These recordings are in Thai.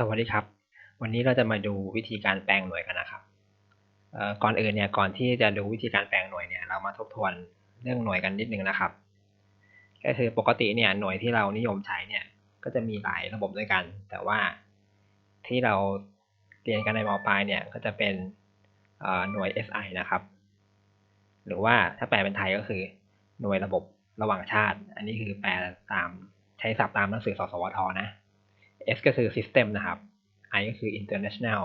สวัสดีครับ วันนี้เราจะมาดูวิธีการแปลงหน่วยกันนะครับก่อนอื่นเนี่ยก่อนที่จะดูวิธีการแปลงหน่วยเนี่ยเรามาทบทวนเรื่องหน่วยกันนิดนึงนะครับ ก็คือปกติเนี่ยหน่วยที่เรานิยมใช้เนี่ยก็จะมีหลายระบบด้วยกัน แต่ว่าที่เราเรียนกันในมปลายเนี่ยก็จะเป็นหน่วย SI นะครับ หรือว่าถ้าแปลเป็นไทยก็คือหน่วยระบบระหว่างชาติ อันนี้คือแปลตามใช้ศัพท์ตามหนังสือสสวทนะ S ก็คือ system นะครับ I ก็คือ international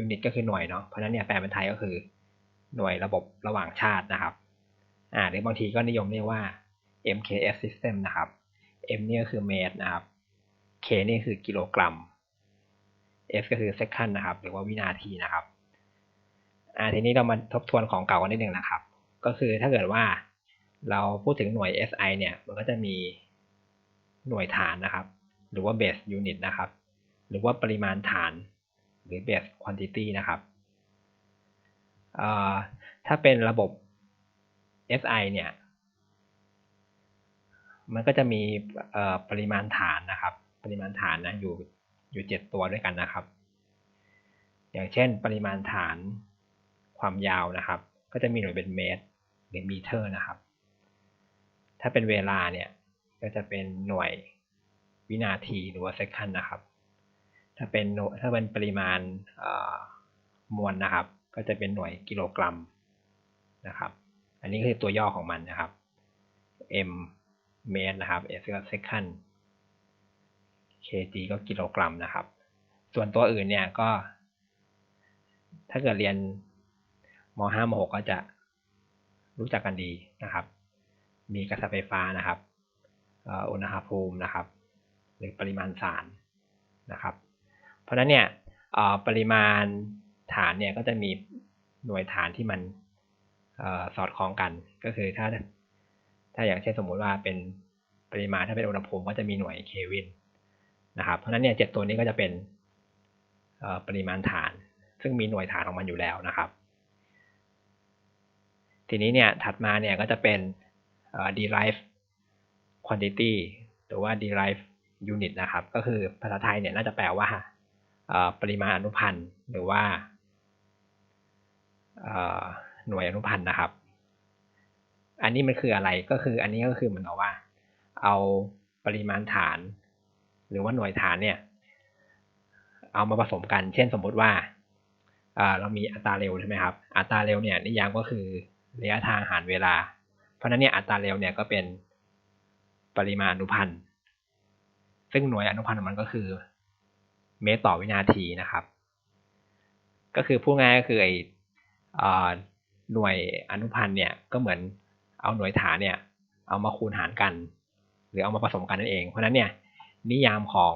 unit ก็คือหน่วยเนาะเพราะนั้นเนี่ยแปลเป็นไทยก็คือหน่วยระบบระหว่างชาตินะครับอ่าหรือบางทีก็นิยมเรียกว่า MKS system นะครับ M นี่ก็คือเมตรนะครับ K นี่คือกิโลกรัม S ก็คือ second นะครับ หรือว่าวินาทีนะครับอ่าทีนี้เรามาทบทวนของเก่ากันนิดนึงนะครับ ก็คือถ้าเกิดว่าเราพูดถึงหน่วย SI เนี่ย มันก็จะมีหน่วยฐานนะครับ หรือว่า base unit นะครับ หรือว่าปริมาณฐาน หรือ base quantity นะครับ ถ้าเป็นระบบ SI เนี่ย มันก็จะมีปริมาณฐานนะครับ ปริมาณฐานนะอยู่อยู่เจ็ดตัวด้วยกันนะครับ อย่างเช่นปริมาณฐานความยาวนะครับ ก็จะมีหน่วยเป็นเมตรหรือมีเตอร์นะครับ ถ้าเป็นเวลาเนี่ยก็จะเป็นหน่วย วินาทีหรือว่า second นะครับ ถ้าเป็นถ้าเป็นปริมาณมวลนะครับ ก็จะเป็นหน่วยกิโลกรัมนะครับ อันนี้คือตัวย่อของมันนะครับ m เมตรนะครับ s ก็ second kg ก็กิโลกรัมนะครับ ส่วนตัวอื่นเนี่ยก็ ถ้าเกิดเรียนม .5 ม .6 ก็จะรู้จักกันดีนะครับ มีกระแสไฟฟ้านะครับอุณหภูมินะครับ รือปริมาณสารนะครับ เพราะนั้นเนี่ยปริมาณฐานเนี่ยก็จะมีหน่วยฐานที่มันสอดคล้องกัน ก็คือถ้าถ้าอย่างเช่นสมมุติว่าเป็นปริมาณถ้าเป็นอุณหภูมิก็จะมีหน่วยเควินนะครับ เพราะนั้นเนี่ยเจ็ดตัวนี้ก็จะเป็นปริมาณฐาน ซึ่งมีหน่วยฐานของมันอยู่แล้วนะครับ ทีนี้เนี่ยถัดมาเนี่ยก็จะเป็น derived quantity หรือว่า derived ยูนิตนะครับ ก็คือภาษาไทยเนี่ยน่าจะแปลว่าปริมาณอนุพันธ์หรือว่าหน่วยอนุพันธ์นะครับ อันนี้มันคืออะไรก็คืออันนี้ก็คือเหมือนกับว่า เอาปริมาณฐาน หรือว่าหน่วยฐานเนี่ย เอามาผสมกัน เช่นสมมุติว่าเรามีอัตราเร็วใช่ไหมครับ อัตราเร็วเนี่ยนิยามก็คือระยะทางหารเวลา เพราะนั้นเนี่ยอัตราเร็วเนี่ยก็เป็นปริมาณอนุพันธ์ ซึ่งหน่วยอนุพันธ์ของมันก็คือ เมตรต่อวินาทีนะครับ ก็คือพูดง่ายก็คือไอหน่วยอนุพันธ์เนี่ยก็เหมือนเอาหน่วยฐานเนี่ยเอามาคูณหารกัน หรือเอามาผสมกันนั่นเอง เพราะนั้นเนี่ยนิยามของ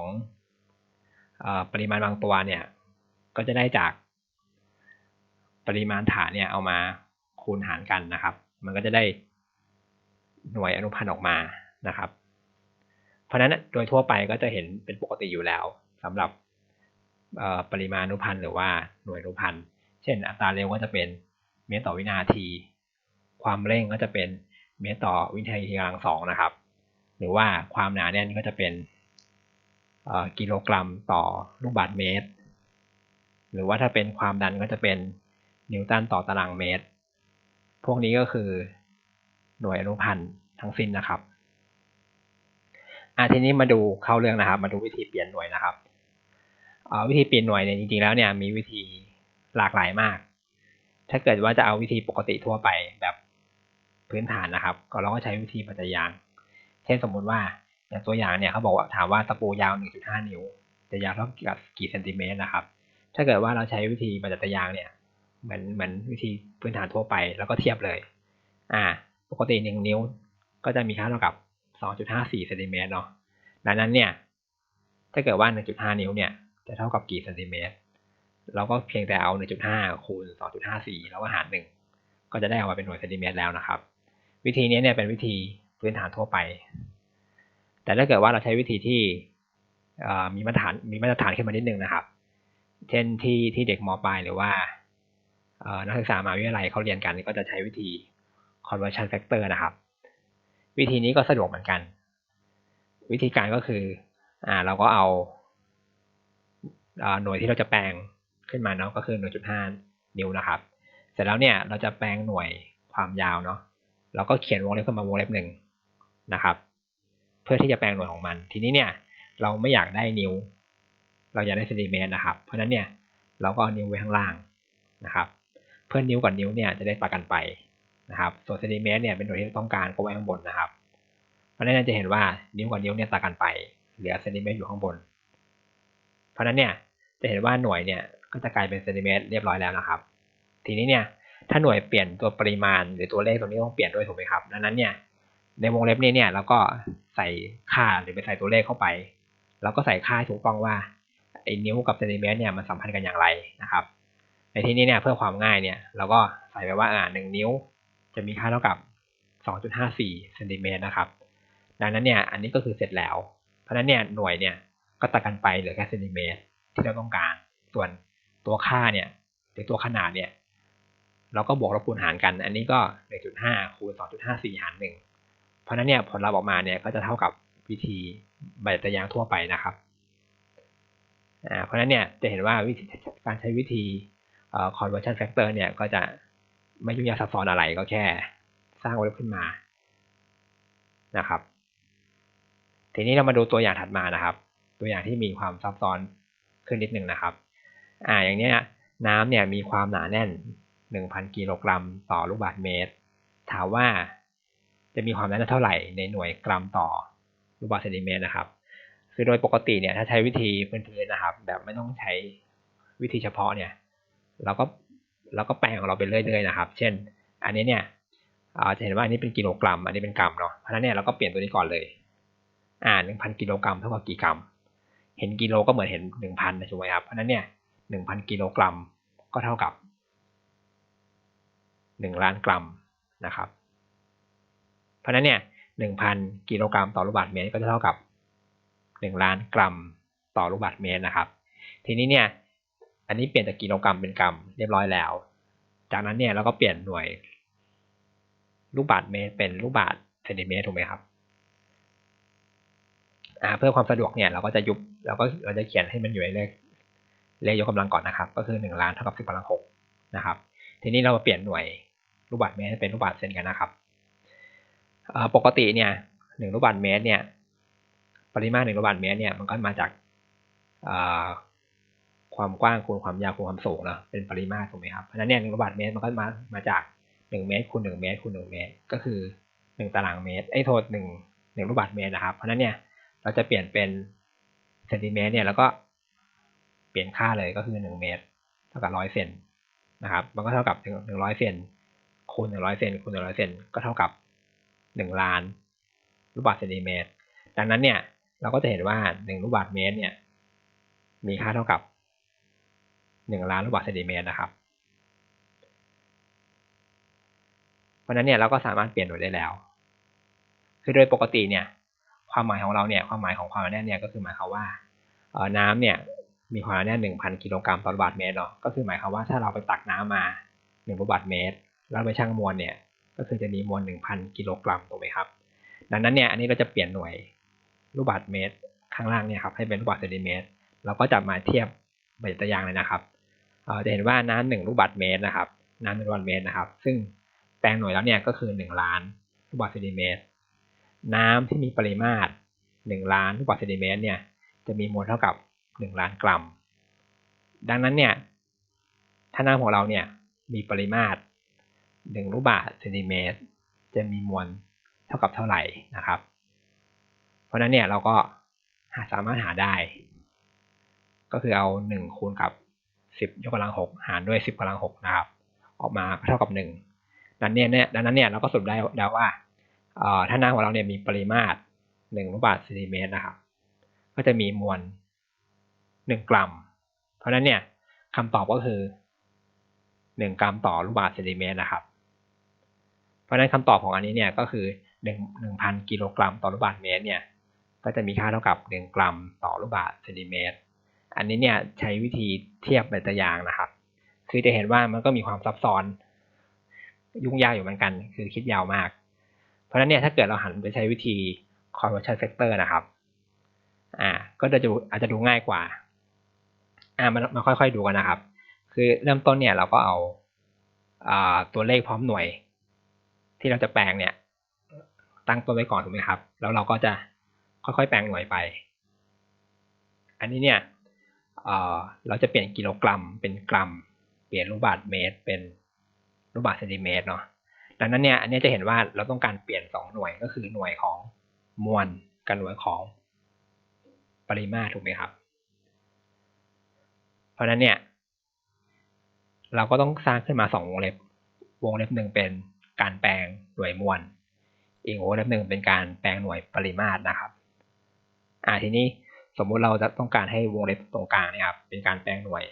อปริมาณบางตัวเนี่ยก็จะได้จากปริมาณฐานเนี่ยเอามาคูณหารกันนะครับ มันก็จะได้หน่วยอนุพันธ์ออกมานะครับ เพราะนั้นโดยทั่วไปก็จะเห็นเป็นปกติอยู่แล้วสำหรับปริมาณอนุพันธ์หรือว่าหน่วยอนุพันธ์เช่น อัตราเร็วก็จะเป็นเมตรต่อวินาที ความเร่งก็จะเป็นเมตรต่อวินาทีกำลังสองนะครับ หรือว่าความหนาแน่นก็จะเป็นกิโลกรัมต่อลูกบาศก์เมตร หรือว่าถ้าเป็นความดันก็จะเป็นนิวตันต่อตารางเมตร พวกนี้ก็คือหน่วยอนุพันธ์ทั้งสิ้นนะครับ อะทีนี้มาดูเข้าเรื่องนะครับ มาดูวิธีเปลี่ยนหน่วยนะครับวิธีเปลี่ยนหน่วยเนี่ยจริงๆแล้วเนี่ยมีวิธีหลากหลายมาก ถ้าเกิดว่าจะเอาวิธีปกติทั่วไปแบบพื้นฐานนะครับ ก็เราก็ใช้วิธีปัจจัยยาง เช่นสมมุติว่าอย่างตัวอย่างเนี่ยเขาบอกว่าถามว่าตะปูยาว 1.5 นิ้ว จะยาวเท่ากับกี่เซนติเมตรนะครับ ถ้าเกิดว่าเราใช้วิธีปัจจัยยางเนี่ยเหมือนเหมือนวิธีพื้นฐานทั่วไปแล้วก็เทียบเลย อ่า ปกติ 1 นิ้วก็จะมีค่าเท่ากับ 2.54เซนติเมตรเนาะดังนั้นเนี่ย ถ้าเกิดว่า 1.5 นิ้วเนี่ย จะเท่ากับกี่เซนติเมตร เราก็เพียงแต่เอา 1.5 คูณ 2.54 แล้วก็หาร 1 ก็จะได้ออกมาเป็นหน่วยเซนติเมตรแล้วนะครับ วิธีนี้เนี่ยเป็นวิธีพื้นฐานทั่วไป แต่ถ้าเกิดว่าเราใช้วิธีที่มีมาตรฐานมีมาตรฐานขึ้นมานิดนึงนะครับ เช่นที่ที่เด็กมปลายหรือว่านักศึกษามหาวิทยาลัยเขาเรียนกันก็จะใช้วิธี conversion factor นะครับ วิธีนี้ก็สะดวกเหมือนกัน วิธีการก็คืออ่าเราก็เอาหน่วยที่เราจะแปลงขึ้นมาเนาะก็คือ 1.5 นิ้วนะครับ เสร็จแล้วเนี่ยเราจะแปลงหน่วยความยาวเนาะเราก็เขียนวงเล็บขึ้นมาวงเล็บหนึ่งนะครับ เพื่อที่จะแปลงหน่วยของมัน ทีนี้เนี่ยเราไม่อยากได้นิ้ว เราอยากได้เซนติเมตรนะครับ เพราะฉะนั้นเนี่ยเราก็เอานิ้วไว้ข้างล่างนะครับ เพื่อนิ้วกับนิ้วเนี่ยจะได้ต่างกันไป นะครับ ส่วนเซนติเมตรเนี่ยเป็นหน่วยที่ต้องการก็ไว้ข้างบนนะครับ เพราะนั้นจะเห็นว่านิ้วกับนิ้วเนี่ยต่างกันไป เหลือเซนติเมตรอยู่ข้างบน เพราะนั้นเนี่ยจะเห็นว่าหน่วยเนี่ยก็จะกลายเป็นเซนติเมตรเรียบร้อยแล้วนะครับ ทีนี้เนี่ยถ้าหน่วยเปลี่ยนตัวปริมาณหรือตัวเลขตัวนี้ต้องเปลี่ยนด้วยถูกไหมครับ ดังนั้นเนี่ยในวงเล็บนี้เนี่ยเราก็ใส่ค่าหรือไปใส่ตัวเลขเข้าไป แล้วก็ใส่ค่าถูกต้องว่าไอ้นิ้วกับเซนติเมตรเนี่ยมันสัมพันธ์กันอย่างไรนะครับ ในที่นี้เนี่ยเพื่อความง่ายเนี่ยเราก็ใส่ไปว่าอ่าหนึ่งนิ้ว จะมีค่าเท่ากับ 2.54เซนติเมตรนะครับ ดังนั้นเนี่ยอันนี้ก็คือเสร็จแล้ว เพราะนั้นเนี่ยหน่วยเนี่ยก็ตัดกันไปเหลือแค่เซนติเมตรที่เราต้องการ ส่วนตัวค่าเนี่ยหรือตัวขนาดเนี่ยเราก็บวกลบคูณหารกัน อันนี้ก็ 1.5 คูณ 2.54 หาร 1 เพราะนั้นเนี่ยผลลัพธ์ออกมาเนี่ยก็จะเท่ากับวิธีใบตะยางทั่วไปนะครับ เพราะนั้นเนี่ยจะเห็นว่าวิธีการใช้วิธี conversion factor เนี่ยก็จะ ไม่ยุ่งยากซับซ้อนอะไรก็แค่ สร้างวงเล็บขึ้นมานะครับ ทีนี้เรามาดูตัวอย่างถัดมานะครับ ตัวอย่างที่มีความซับซ้อนขึ้นนิดนึงนะครับ อ่าอย่างเนี้ยน้ำเนี่ยมีความหนาแน่น 1,000 กิโลกรัมต่อลูกบาศก์เมตร ถามว่าจะมีความหนาแน่นเท่าไหร่ในหน่วยกรัมต่อลูกบาศก์เซนติเมตรนะครับ คือโดยปกติเนี่ยถ้าใช้วิธีพื้นๆนะครับ แบบไม่ต้องใช้วิธีเฉพาะเนี่ย เราก็ เราก็แปลงของเราไปเรื่อยๆนะครับ เช่น อันนี้เนี่ยจะเห็นว่าอันนี้เป็นกิโลกรัม อันนี้เป็นกรัมเนาะเพราะนั้นเนี่ยเราก็เปลี่ยนตัวนี้ก่อนเลย อ่าหนึ่งพันกิโลกรัมเท่ากับกี่กรัม เห็นกิโลก็เหมือนเห็นหนึ่งพันถูกไหมครับ เพราะนั้นเนี่ยหนึ่งพันกิโลกรัมก็เท่ากับหนึ่งล้านกรัมนะครับ เพราะฉะนั้นเนี่ยหนึ่งพันกิโลกรัมต่อลูกบาศก์เมตรก็จะเท่ากับหนึ่งล้านกรัมต่อลูกบาศก์เมตรนะครับ ทีนี้เนี่ย อันนี้เปลี่ยนจากกิโลกรัมเป็นกรัมเรียบร้อยแล้ว จากนั้นเนี่ยเราก็เปลี่ยนหน่วย ลูกบาศก์เมตรเป็นลูกบาศก์เซนติเมตรถูกไหมครับเพื่อความสะดวกเนี่ยเราก็จะยุบเราก็เราจะเขียนให้มันอยู่ในเลขเลขยกกำลังก่อนนะครับ ก็คือหนึ่งล้านเท่ากับสิบกำลังหกนะครับ ทีนี้เรามาเปลี่ยนหน่วยลูกบาศก์เมตรเป็นลูกบาศก์เซนกันนะครับปกติเนี่ยหนึ่งลูกบาศก์เมตรเนี่ยปริมาณหนึ่งลูกบาศก์เมตรเนี่ยมันก็มาจาก ความกว้างคูณความยาวคูณความสูงเนาะเป็นปริมาตรถูกไหมครับเพราะฉะนั้นเนี่ยหนึ่งลูกบาศก์เมตรมันก็มามาจากหนึ่งเมตรคูณหนึ่งเมตรคูณหนึ่งเมตร ก็คือหนึ่งตารางเมตรไอ้โทษหนึ่งหนึ่งลูกบาศก์เมตรนะครับ เพราะนั้นเนี่ยเราจะเปลี่ยนเป็นเซนติเมตรเนี่ยแล้วก็เปลี่ยนค่าเลยก็คือหนึ่งเมตร เท่ากับร้อยเซนนะครับ มันก็เท่ากับหนึ่งร้อยเซนคูณหนึ่งร้อยเซนคูณหนึ่งร้อยเซนก็เท่ากับหนึ่งล้านลูกบาศก์เซนติเมตร ดังนั้นเนี่ยเราก็จะเห็นว่าหนึ่งลูกบาศก์เมตรเนี่ยมีค่าเท่ากับ หนึ่งล้านลูกบาศก์เซนติเมตรนะครับ เพราะนั้นเนี่ยเราก็สามารถเปลี่ยนหน่วยได้แล้ว คือโดยปกติเนี่ยความหมายของเราเนี่ยความหมายของความหนาแน่นเนี่ยก็คือหมายความว่าน้ำเนี่ยมีความหนาแน่นหนึ่งพันกิโลกรัมต่อลูกบาศก์เมตรเนาะก็คือหมายความว่าถ้าเราไปตักน้ำมาหนึ่งลูกบาศก์เมตร แล้วไปชั่งมวลเนี่ยก็คือจะมีมวลหนึ่งพันกิโลกรัมถูกไหมครับ ดังนั้นเนี่ยอันนี้เราจะเปลี่ยนหน่วยลูกบาศก์เมตรข้างล่างเนี่ยครับให้เป็นลูกบาศก์เซนติเมตรเราก็จะมาเทียบใบตัวย่างเลยนะครับ จะเห็นว่าน้ำหนึ่งลูกบาศก์เมตรนะครับ น้ำหนึ่งลูกบาศก์เมตรนะครับ ซึ่งแปลงหน่วยแล้วเนี่ยก็คือหนึ่งล้านลูกบาศก์เซนติเมตร น้ำที่มีปริมาตรหนึ่งล้านลูกบาศก์เซนติเมตรเนี่ยจะมีมวลเท่ากับหนึ่งล้านกรัม ดังนั้นเนี่ยถ้าน้ำของเราเนี่ยมีปริมาตรหนึ่งลูกบาศก์เซนติเมตร จะมีมวลเท่ากับเท่าไหร่นะครับ เพราะนั้นเนี่ยเราก็สามารถหาได้ ก็คือเอาหนึ่งคูณกับ สิบยกกำลังหกหารด้วยสิบกำลังหกนะครับ ออกมาเท่ากับหนึ่งดังนั้นเนี่ยดังนั้นเนี่ยเราก็สรุปได้แล้วว่าถ้าน้ำของเราเนี่ยมีปริมาตรหนึ่งลูกบาศก์เซนติเมตรนะครับ ก็จะมีมวลหนึ่งกรัม เพราะฉะนั้นเนี่ยคำตอบก็คือหนึ่งกรัมต่อลูกบาศก์เซนติเมตรนะครับ เพราะฉะนั้นคำตอบของอันนี้เนี่ยก็คือหนึ่งหนึ่งพันกิโลกรัมต่อลูกบาศก์เมตรเนี่ยก็จะมีค่าเท่ากับหนึ่งกรัมต่อลูกบาศก์เซนติเมตร อันนี้เนี่ยใช้วิธีเทียบแบบตัวอย่างนะครับคือจะเห็นว่ามันก็มีความซับซ้อน ยุ่งยากอยู่เหมือนกัน คือคิดยาวมาก เพราะฉะนั้นเนี่ยถ้าเกิดเราหันไปใช้วิธี conversion factor นะครับ อ่า ก็จะดูอาจจะดูง่ายกว่า อ่ามันมาค่อยๆดูกันนะครับ คือเริ่มต้นเนี่ยเราก็เอาอ่าตัวเลขพร้อมหน่วย ที่เราจะแปลงเนี่ย ตั้งต้นไว้ก่อนถูกไหมครับ แล้วเราก็จะค่อยๆแปลงหน่วยไป อันนี้เนี่ย เราจะเปลี่ยนกิโลกรัมเป็นกรัม เปลี่ยนลูกบาศก์เมตร เป็นลูกบาศก์เซนติเมตรเนาะดังนั้นเนี่ยอันนี้จะเห็นว่าเราต้องการเปลี่ยนสองหน่วยก็คือหน่วยของมวลกับหน่วยของปริมาตรถูกไหมครับ เพราะฉะนั้นเนี่ย เราก็ต้องสร้างขึ้นมาสองวงเล็บ วงเล็บหนึ่งเป็นการแปลงหน่วยมวลอีกวงเล็บหนึ่งเป็นการแปลงหน่วยปริมาตรนะครับ อ่าทีนี้ สมมุติเราจะต้องการให้วงเล็บตรงกลางเนี่ยครับ เป็นการแปลงหน่วย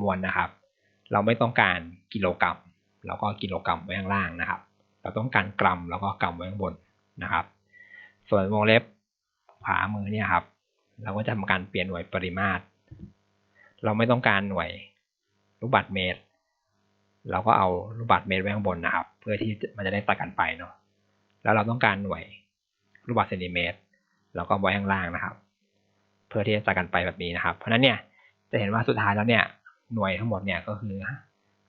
มวลนะครับ เราไม่ต้องการกิโลกรัมแล้วก็กิโลกรัมไว้ข้างล่างนะครับ เราต้องการกรัมแล้วก็กรัมไว้ข้างบนนะครับ ส่วนวงเล็บขวามือเนี่ยครับ เราก็จะทำการเปลี่ยนหน่วยปริมาตร เราไม่ต้องการหน่วยลูกบาศก์เมตร เราก็เอาลูกบาศก์เมตรไว้ข้างบนนะครับ เพื่อที่มันจะได้ตัดกันไปเนาะแล้วเราต้องการหน่วยลูกบาศก์เซนติเมตร เราก็ไว้ข้างล่างนะครับ พื่อที่จะตัดกันไปแบบนี้นะครับ เพราะนั้นเนี่ยจะเห็นว่าสุดท้ายแล้วเนี่ยหน่วยทั้งหมดเนี่ยก็คือ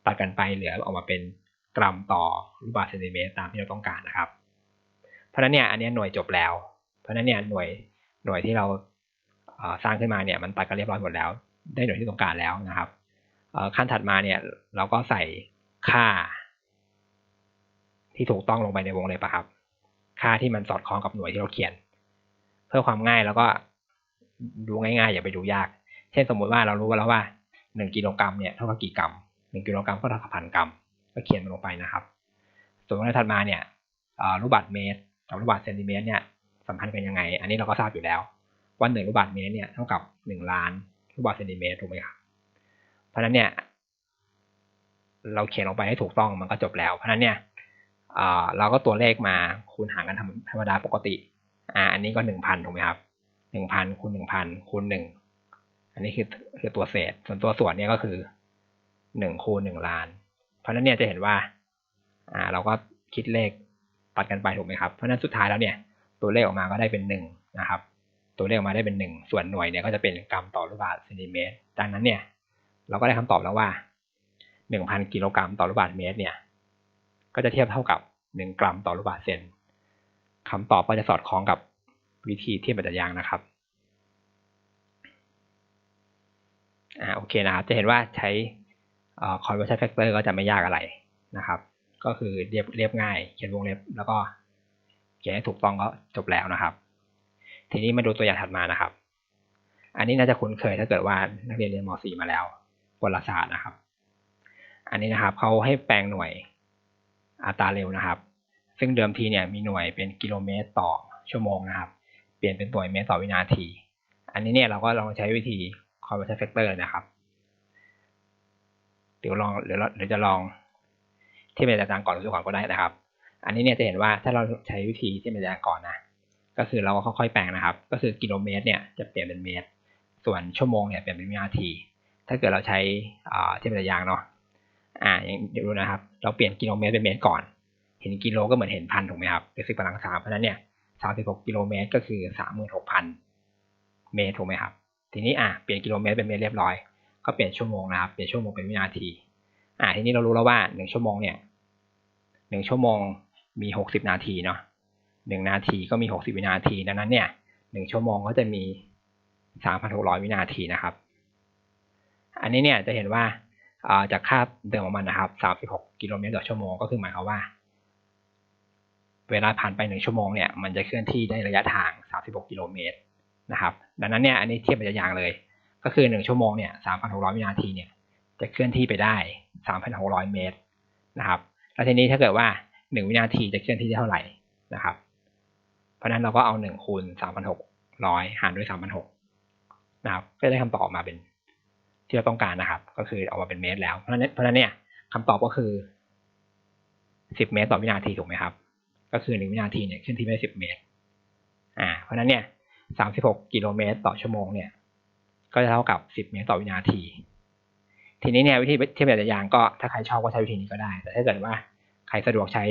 ตัดกันไปเหลือออกมาเป็นกรัมต่อลูกบาศก์เซนติเมตรตามที่เราต้องการนะครับ เพราะนั้นเนี่ยอันนี้หน่วยจบแล้ว เพราะฉะนั้นเนี่ยหน่วยหน่วยที่เราสร้างขึ้นมาเนี่ยมันตัดกันเรียบร้อยหมดแล้ว ได้หน่วยที่ต้องการแล้วนะครับขั้นถัดมาเนี่ยเราก็ใส่ค่า ที่ถูกต้องลงไปในวงเล็บครับ ค่าที่มันสอดคล้องกับหน่วยที่เราเขียน เพื่อความง่ายแล้วก็ ดูง่ายๆ อย่าไปดูยาก เช่นสมมุติว่าเรารู้แล้วว่าหนึ่งกิโลกรัมเนี่ยเท่ากับกี่กรัมหนึ่งกิโลกรัมก็เท่ากับพันกรัม ก็เขียนมันลงไปนะครับ ส่วนวงเล็บถัดมาเนี่ยลูกบาศก์เมตรกับลูกบาศก์เซนติเมตรเนี่ยสัมพันธ์กันยังไง อันนี้เราก็ทราบอยู่แล้ว ว่าหนึ่งลูกบาศก์เมตรเนี่ยเท่ากับหนึ่งล้านลูกบาศก์เซนติเมตรถูกไหมครับเพราะนั้นเนี่ยเราเขียนลงไปให้ถูกต้องมันก็จบแล้ว เพราะฉะนั้นเนี่ยเราก็ตัวเลขมาคูณหารกันธรรมดาปกติ อ่า อันนี้ก็หนึ่งพันถูกไหมครับ หนึ่งพันคูณหนึ่งพันคูณหนึ่งอันนี้คือคือตัวเศษ ส่วนตัวส่วนเนี่ยก็คือหนึ่งคูณหนึ่งล้าน เพราะฉะนั้นเนี่ยจะเห็นว่า อ่า เราก็คิดเลขตัดกันไปถูกไหมครับ เพราะฉะนั้นสุดท้ายแล้วเนี่ย ตัวเลขออกมาก็ได้เป็นหนึ่งนะครับ ตัวเลขออกมาได้เป็นหนึ่งส่วนหน่วยเนี่ยก็จะเป็นกรัมต่อลูกบาศก์เซนติเมตรดังนั้นเนี่ย เราก็ได้คำตอบแล้วว่าหนึ่งพันกิโลกรัมต่อลูกบาศก์เมตร เนี่ย ก็จะเทียบเท่ากับหนึ่งกรัมต่อลูกบาศก์เซนคำตอบก็จะสอดคล้องกับ วิธีเทียบแบบยางนะครับอ่าโอเคนะครับ จะเห็นว่าใช้ conversion factor ก็จะไม่ยากอะไรนะครับ ก็คือเรียบเรียบง่ายเขียนวงเล็บ แล้วก็เขียนให้ถูกต้องก็จบแล้วนะครับ ทีนี้มาดูตัวอย่างถัดมานะครับ อันนี้น่าจะคุ้นเคยถ้าเกิดว่านักเรียนเรียนม .4 มาแล้ววารศาสตร์นะครับ อันนี้นะครับเขาให้แปลงหน่วยอัตราเร็วนะครับ ซึ่งเดิมทีเนี่ยมีหน่วยเป็นกิโลเมตรต่อชั่วโมงนะครับ ลี่ยนเป็นหน่วยเมตรต่อวินาที อันนี้เนี่ยเราก็ลองใช้วิธี conversion factor นะครับ เดี๋ยวลองเดี๋ยวเราเดี๋ยวจะลองที่เป็นอาจารย์ก่อนหรือก่อนก็ได้นะครับ อันนี้เนี่ยจะเห็นว่าถ้าเราใช้วิธีที่เป็นอาจารย์ก่อนนะก็คือเราก็ค่อยๆแปลงนะครับ ก็คือกิโลเมตรเนี่ยจะเปลี่ยนเป็นเมตร ส่วนชั่วโมงเนี่ยเปลี่ยนเป็นวินาที ถ้าเกิดเราใช้ที่เป็นยางเนาะอ่าอย่างเดี๋ยวดูนะครับ เราเปลี่ยนกิโลเมตรเป็นเมตรก่อน เห็นกิโลก็เหมือนเห็นพันถูกไหมครับเป็นสิบกำลังสามเพราะนั้นเนี่ย สามสิบหกกิโลเมตรก็คือสามหมื่นหกพันเมตรถูกไหมครับ ทีนี้อะเปลี่ยนกิโลเมตรเป็นเมตรเรียบร้อย ก็เปลี่ยนชั่วโมงนะครับ เปลี่ยนชั่วโมงเป็นวินาที อ่าทีนี้เรารู้แล้วว่าหนึ่งชั่วโมงเนี่ยหนึ่งชั่วโมงมีหกสิบนาทีเนาะหนึ่งนาทีก็มีหกสิบวินาที ดังนั้นเนี่ยหนึ่งชั่วโมงก็จะมีสามพันหกร้อยวินาทีนะครับ อันนี้เนี่ยจะเห็นว่าจากค่าเดิมของมันนะครับสามสิบหกกิโลเมตรต่อชั่วโมงก็คือหมายความว่า เวลาผ่านไปหนึ่งชั่วโมงเนี่ยมันจะเคลื่อนที่ได้ระยะทางสามสิบหกกิโลเมตรนะครับ ดังนั้นเนี่ยอันนี้เทียบเป็นอย่างเลย ก็คือหนึ่งชั่วโมงเนี่ยสามพันหกร้อยวินาทีเนี่ยจะเคลื่อนที่ไปได้สามพันหกร้อยเมตรนะครับ แล้วทีนี้ถ้าเกิดว่าหนึ่งวินาทีจะเคลื่อนที่ได้เท่าไหร่นะครับ เพราะนั้นเราก็เอาหนึ่งคูณสามพันหกร้อยหารด้วยสามพันหกนะครับ ก็ได้คำตอบออกมาเป็นที่เราต้องการนะครับ ก็คือออกมาเป็นเมตรแล้ว เพราะนั้นเพราะฉะนั้นเนี่ยคำตอบก็คือสิบเมตรต่อวินาทีถูกไหมครับ ก็คือหนึ่งวินาทีเนี่ยเคลื่อนที่ไปสิบเมตร อ่า เพราะนั้นเนี่ยสามสิบหกกิโลเมตรต่อชั่วโมงเนี่ย ก็จะเท่ากับสิบเมตรต่อวินาที ทีนี้เนี่ยวิธีเทียบแบบยางก็ถ้าใครชอบก็ใช้วิธีนี้ก็ได้ แต่ถ้าเกิดว่าใครสะดวกใช้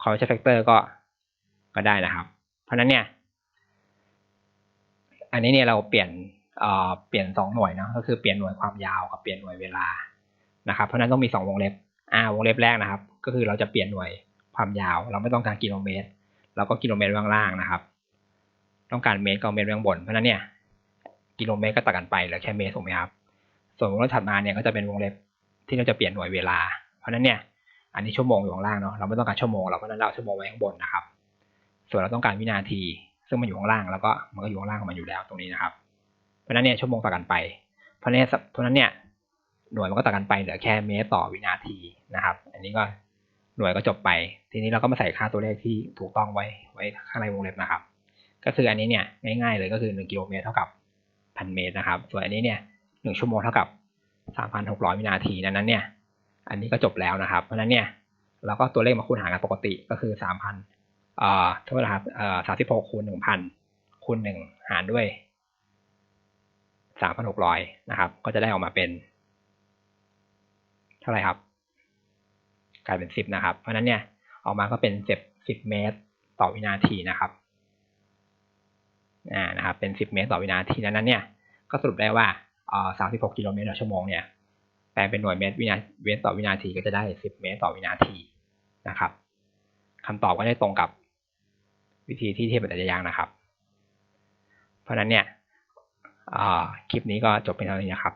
conversion factor ก็ก็ได้นะครับ เพราะนั้นเนี่ย อันนี้เนี่ยเราเปลี่ยนเอ่อเปลี่ยนสองหน่วยเนาะก็คือเปลี่ยนหน่วยความยาวกับเปลี่ยนหน่วยเวลานะครับ เพราะนั้นต้องมีสองวงเล็บอ่าวงเล็บแรกนะครับ ก็คือเราจะเปลี่ยนหน่วย ความยาว เราไม่ต้องการกิโลเมตร เราก็กิโลเมตรไว้ข้างล่างนะครับ ต้องการเมตรก็เมตรไว้ข้างบน เพราะนั้นเนี่ยกิโลเมตรก็ตัดกันไปเหลือแค่เมตรถูกไหมครับ ส่วนวงเล็บถัดมาเนี่ยก็จะเป็นวงเล็บที่เราจะเปลี่ยนหน่วยเวลา เพราะนั้นเนี่ยอันนี้ชั่วโมงอยู่ข้างล่างเนาะเราไม่ต้องการชั่วโมงเราก็นั้นเราเอาชั่วโมงไว้ข้างบนนะครับ ส่วนเราต้องการวินาที ซึ่งมันอยู่ข้างล่างแล้วก็มันก็อยู่ข้างล่างของมันอยู่แล้วตรงนี้นะครับ เพราะนั้นเนี่ยชั่วโมงต่างกันไป เพราะนั้นเพราะฉะนั้นเนี่ยหน่วยมันก็ต่างกันไปเหลือแค่เมตรต่อวินาทีนะครับ อันนี้ก็ หน่วยก็จบไป ทีนี้เราก็มาใส่ค่าตัวเลขที่ถูกต้องไว้ไว้ข้างในวงเล็บนะครับ ก็คืออันนี้เนี่ยง่ายๆเลยก็คือ 1 กิโลเมตรเท่ากับพันเมตรนะครับ ส่วนอันนี้เนี่ย1ชั่วโมงเท่ากับ 3,600 วินาทีนั้นเนี่ย อันนี้ก็จบแล้วนะครับ เพราะฉะนั้นเนี่ยเราก็ตัวเลขมาคูณหารกันปกติก็คือ 3,000เอ่อโทษนะครับเอ่อ36คูณ1,000คูณ1หารด้วย 3,600 นะครับ ก็จะได้ออกมาเป็น เท่าไหร่ครับ กลายเป็น 10 นะครับ เพราะนั้นเนี่ยออกมาก็เป็น10 10 เมตรต่อวินาทีนะครับอ่านะครับเป็น 10 เมตรต่อวินาทีดังนั้นเนี่ยก็สรุปได้ว่าเอ่อ36 กิโลเมตรต่อชั่วโมงเนี่ยแปลงเป็นหน่วยเมตรวินาเมตรต่อวินาทีก็จะได้ 10 เมตรต่อวินาทีนะครับคำตอบก็ได้ตรงกับวิธีที่เทียบแบบระยะยางนะครับ เพราะนั้นเนี่ยคลิปนี้ก็จบเป็นเท่านี้นะครับ